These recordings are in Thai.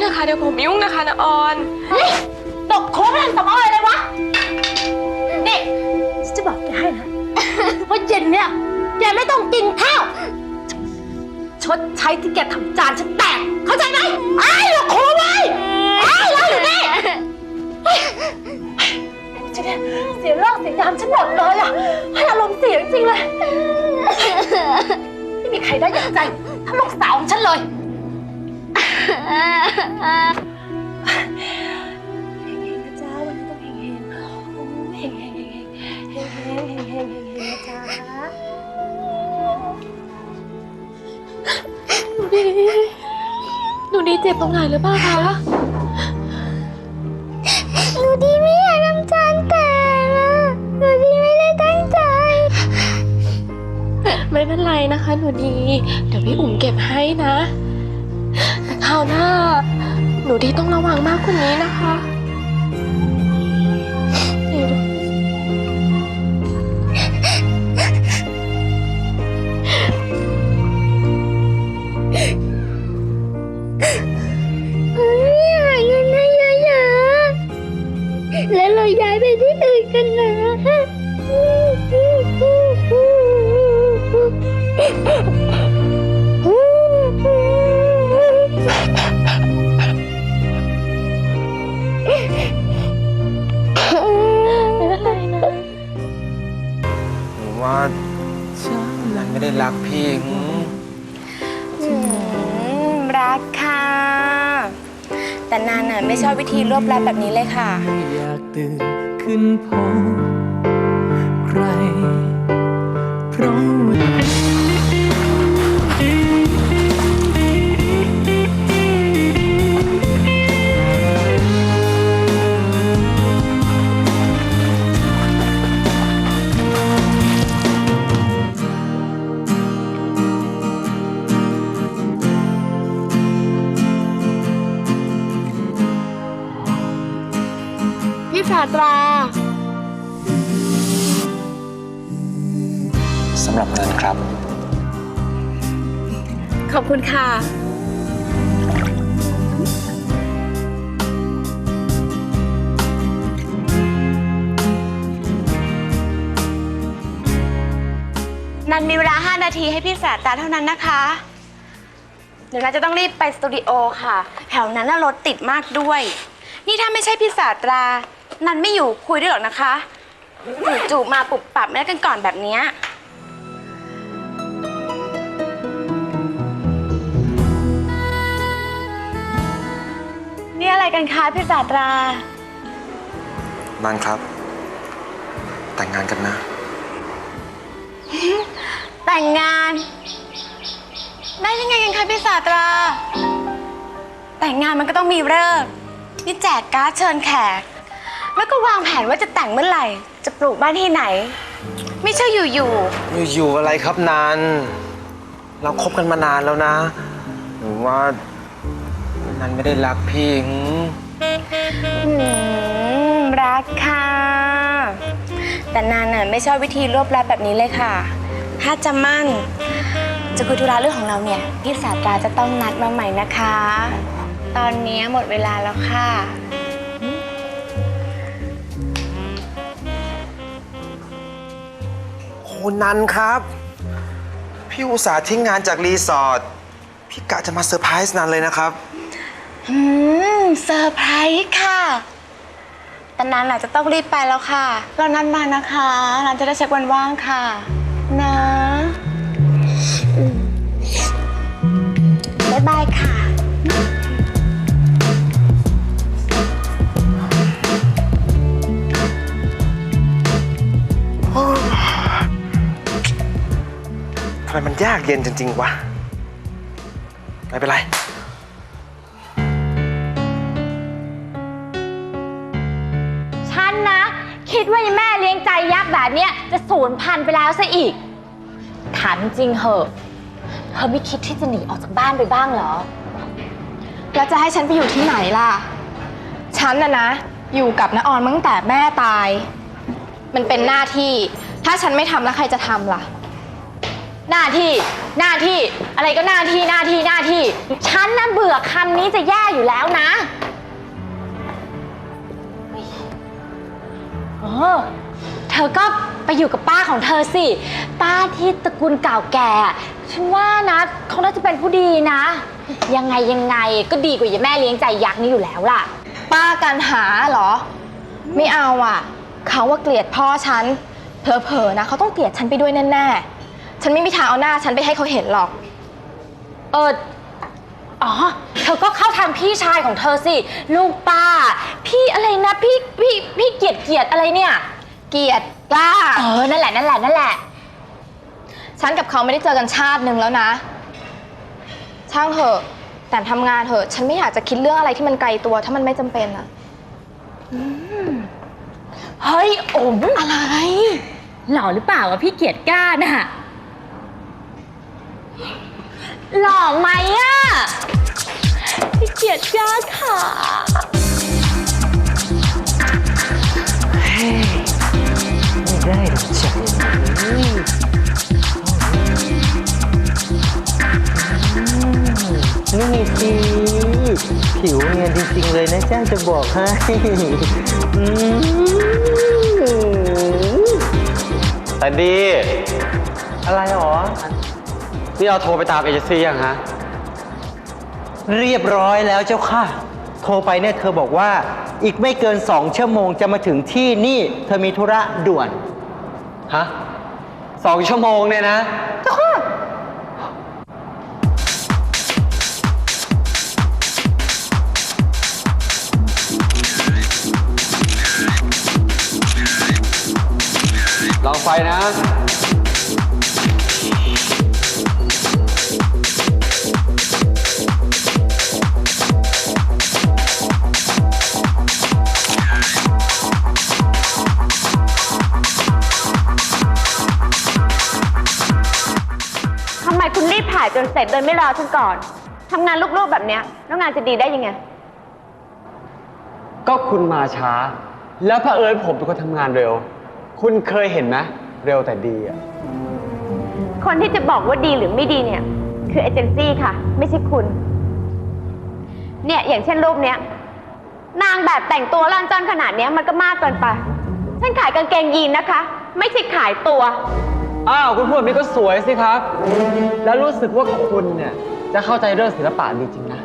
เถอะค่ะ เดี๋ยวผมยุ่งนะคะน้าออนนี่ตกโค้งไม่ทันสมองอะไรเลยวะ นี่ฉันจะบอกแกให้นะ ว่าเย็นเนี่ย แกไม่ต้องกินข้าว ชดใช้ที่แกทำจานฉันแตก เข้าใจไหมไอ้หลอกโค้งไว้ไอ้เราอยู่นี่เฮ้ยฉันเนี่ยเสียเรื่องเสียยามฉันหมดเลยอะให้อารมณ์เสียจริงๆเลย ไม่มีใครได้อย่างใจถ้าลูกสาวของฉันเลย หนูดีหนูดีเจ็บตรงไหนหรือเปล่าคะ หนูดีไม่อยากทำจานแตกอะหนูดีไม่ได้ตั้งใจ ไม่เป็นไรนะคะ หนูดี เดี๋ยวพี่อุ๋มเก็บให้นะาวหน้า หนูดีต้องระวังมากกว่านี้นะคะ ชอบวิธีรวบรัดแบบนี้เลยค่ะ อยากตื่นขึ้นพบใคร เพราะว่า พี่ศาสตรา สำหรับนันครับ ขอบคุณค่ะ นันมีเวลา 5 นาทีให้พี่สาตราเท่านั้นนะคะ เดี๋ยวนันจะต้องรีบไปสตูดิโอค่ะ แถวนั้นน่ะรถติดมากด้วย นี่ถ้าไม่ใช่พี่สาตรา นันไม่อยู่คุยด้วยหรอกนะคะจู่ๆมาปุบปับไม่ได้กันก่อนแบบเนี้ยนี่อะไรกันคะพี่สาตรา นันครับ แต่งงานกันนะ แต่งงาน ได้ยังไงกันคะพี่สาตรา แต่งงานมันก็ต้องมีเลิกษ์นี่แจกการ์ดเชิญแขก แล้วก็วางแผนว่าจะแต่งเมื่อไหร่ จะปลูกบ้านที่ไหน ไม่ใช่อยู่ อยู่ๆอะไรครับนันเราคบกันมานานแล้วนะหรือว่านันไม่ได้รักพี่หืมๆหืมรักค่ะ แต่นานน่ะไม่ชอบวิธีรวบรัดแบบนี้เลยค่ะ ถ้าจะมั่น จะคุยธุระเรื่องของเราเนี่ย พี่สาตราจะต้องนัดมาใหม่นะคะ ตอนนี้หมดเวลาแล้วค่ะ โอ้นันครับ พี่อุตส่าห์ทิ้งงานจากรีสอร์ทพี่กะจะมาเซอร์ไพรส์นันเลยนะครับ อืมเซอร์ไพรส์ค่ะแต่นันอาจจะต้องรีบไปแล้วค่ะเรานัดมานะคะนันจะได้เช็ควันว่างค่ะ นะอืมบ๊ายบายค่ะำไมมันยากเย็นจริง ๆ วะ ไม่เป็นไร ฉันนะ คิดว่าแม่เลี้ยงใจยักษ์แบบเนี้ยจะสูญพันธุ์ไปแล้วซะอีก ถามจริงเหอะเธอไม่คิดที่จะหนีออกจากบ้านไปบ้างเหรอ แล้วจะให้ฉันไปอยู่ที่ไหนล่ะ ฉันน่ะนะ อยู่กับน้าออนมาตั้งแต่แม่ตาย มันเป็นหน้าที่ ถ้าฉันไม่ทำแล้วใครจะทำล่ะ หน้าที่ หน้าที่ อะไรก็หน้าที่ หน้าที่ หน้าที่ ฉันน่ะเบื่อคำนี้จะแย่อยู่แล้วนะเออเธอก็ไปอยู่กับป้าของเธอสิ ป้าที่ตระกูลเก่าแก่อะฉันว่านะเขาน่าจะเป็นผู้ดีนะ ยังไงยังไงก็ดีกว่ายาแม่เลี้ยงใจยักษ์นี่อยู่แล้วล่ะ ป้ากันหาเหรอ ไม่เอาอะ เขาว่าเกลียดพ่อฉัน เผลอๆนะเขาต้องเกลียดฉันไปด้วยแน่ๆ ฉันไม่มีทางเอาหน้าฉันไปให้เขาเห็นหรอก เอออ๋อ เธอก็เข้าทางพี่ชายของเธอสิ ลูกป้า พี่อะไรนะ พี่ พี่ พี่เกียดเกียดอะไรเนี่ย เกลียดกล้า เออ นั่นแหละ นั่นแหละ นั่นแหละ ฉันกับเขาไม่ได้เจอกันชาติหนึ่งแล้วนะ ช่างเถอะ แต่ทำงานเถอะ ฉันไม่อยากจะคิดเรื่องอะไรที่มันไกลตัว ถ้ามันไม่จำเป็นอะเฮ้ยโอ๋มอะไร หล่อหรือเปล่าวะพี่เกียรติกล้าน่ะ หล่อไหมอะพี่เกียรติกล้าค่ะ ไม่ได้หรอกจ้ะนี่สิผิวเนียนจริงๆเลยนะจ้าจะบอกให้อืม แต่ดี อะไรหรอ นี่เราโทรไปตามเอเจนซี่ยังฮะ เรียบร้อยแล้วเจ้าค่ะ โทรไปเนี่ยเธอบอกว่าอีกไม่เกินสองชั่วโมงจะมาถึงที่นี่ เธอมีธุระด่วน ฮะสองชั่วโมงเนี่ยนะลองไฟนะ คุณรีบถ่ายจนเสร็จโดยไม่รอฉันก่อนทำงานลูกๆแบบเนี้ยแล้วงานจะดีได้ยังไง ก็คุณมาช้า แล้วเผอิญผมเป็นคนทำงานเร็ว คุณเคยเห็นไหมเร็วแต่ดีอะคนที่จะบอกว่าดีหรือไม่ดีเนี่ย คือเอเจนซี่ค่ะ ไม่ใช่คุณ เนี่ย อย่างเช่นรูปเนี้ย นางแบบแต่งตัวร่อนจอนขนาดเนี้ยมันก็มากเกินไป ฉันขายกางเกงยีนนะคะ ไม่ใช่ขายตัว อ้าวคุณพูดแบบนี้ก็สวยสิครับ แล้วรู้สึกว่าคุณเนี่ยจะเข้าใจเรื่องศิลปะดีจริงนะ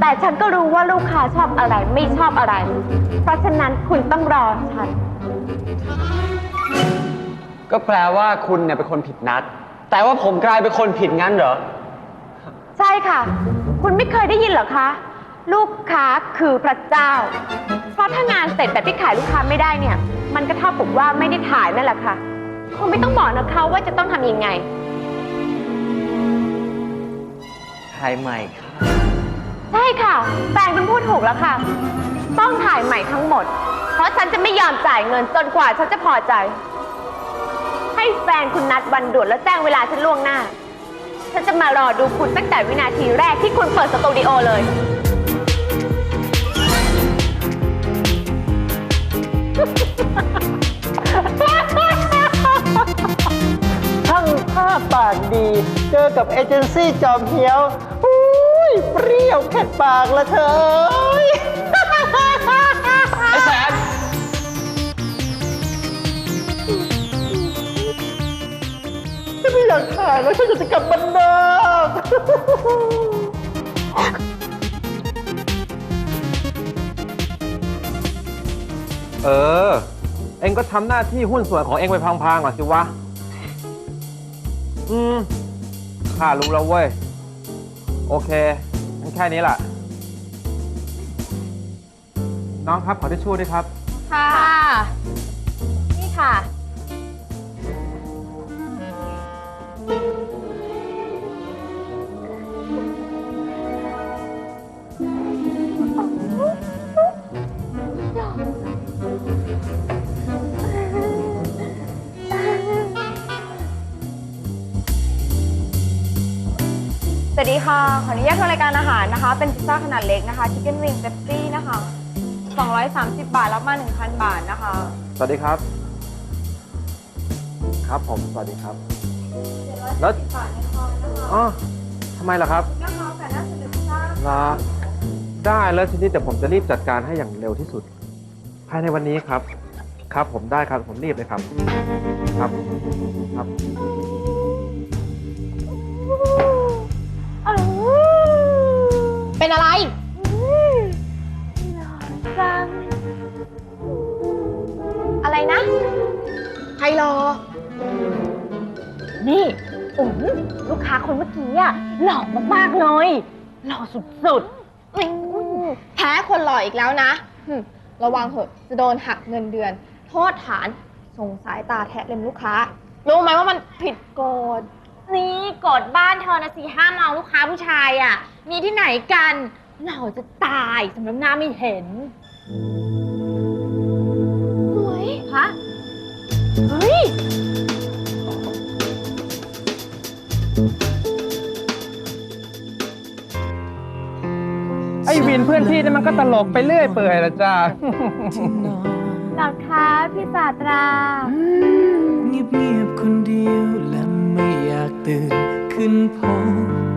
แต่ฉันก็รู้ว่าลูกค้าชอบอะไรไม่ชอบอะไร เพราะฉะนั้นคุณต้องรอฉัน ก็แปลว่าคุณเนี่ยเป็นคนผิดนัด แต่ว่าผมกลายเป็นคนผิดงั้นเหรอ ใช่ค่ะ คุณไม่เคยได้ยินเหรอคะ ลูกค้าคือพระเจ้า เพราะถ้างานเสร็จแบบที่ขายลูกค้าไม่ได้เนี่ย มันก็เท่ากับว่าไม่ได้ถ่ายนั่นแหละค่ะ คงไม่ต้องบอกนะคะว่าจะต้องทำยังไง ถ่ายใหม่ค่ะใช่ค่ะแฟนคุณพูดถูกแล้วค่ะ ต้องถ่ายใหม่ทั้งหมด เพราะฉันจะไม่ยอมจ่ายเงินจนกว่าฉันจะพอใจ ให้แฟนคุณนัดวันด่วนแล้วแจ้งเวลาฉันล่วงหน้า ฉันจะมารอดูคุณตั้งแต่วินาทีแรกที่คุณเปิดสตูดิโอเลยช่ ปากดี เจอกับเอเจนซี่จอมเหี้ยวอุ้ยเปรี้ยวเผ็ดปากละเธอเอ้ย ไอ้แสน ฉันไม่อยากถ่ายแล้วฉันจะกลับบ้านนอกเออ เอ็งก็ทำหน้าที่หุ้นส่วนของเอ็งไปพลางๆก่อนสิวะ อืมข้ารู้แล้วเว้ย โอเคงั้นแค่นี้แหละน้องครับขอทิชชู่ด้วยครับ ค่ะ นี่ค่ะ ค่ะ ขออนุญาตทางรายการอาหารนะคะ เป็นพิซซ่าขนาดเล็กนะคะ ชิคเก้นวิงเ e ปซี่นะคะ 230 บาท รับมา 1,000 บาทนะคะ สวัสดีครับ ครับผมสวัสดีครับ แล้วบาทนะคะนะคะอ๋อทำไมล่ะครับนะคะแต่น่าจะเป็นพิซซ่าลาได้แล้วทีนี้แต่ผมจะรีบจัดการให้อย่างเร็วที่สุด ภายในวันนี้ครับ ครับผมได้ครับผมรีบเลยครับ ครับครับ เป็นอะไรอะไรนะ ใครรอ นี่อุ๋มลูกค้าคนเมื่อกี้อะหล่อมากๆเลย หล่อสุดแพ้คนหล่ออีกแล้วนะหึระวังเถอะจะโดนหักเงินเดือน โทษฐานส่งสายตาแทะเล็มลูกค้า รู้ไหมว่ามันผิดกฎ ๆ นี่กดบ้านเธอนะสิห้ามเอาลูกค้าผู้ชายอะ มีที่ไหนกันหล่อจะตายสำนักหน้าไม่เห็นสวยฮะเฮ้ย ไอ้วินเพื่อนพี่นี่มันก็ตลกไปเรื่อยเปื่อยละจ้าที่นอนหลักคะพี่ศาสตราเงียบเงียบๆคนเดียวและไม่อยากตื่นขึ้นพบ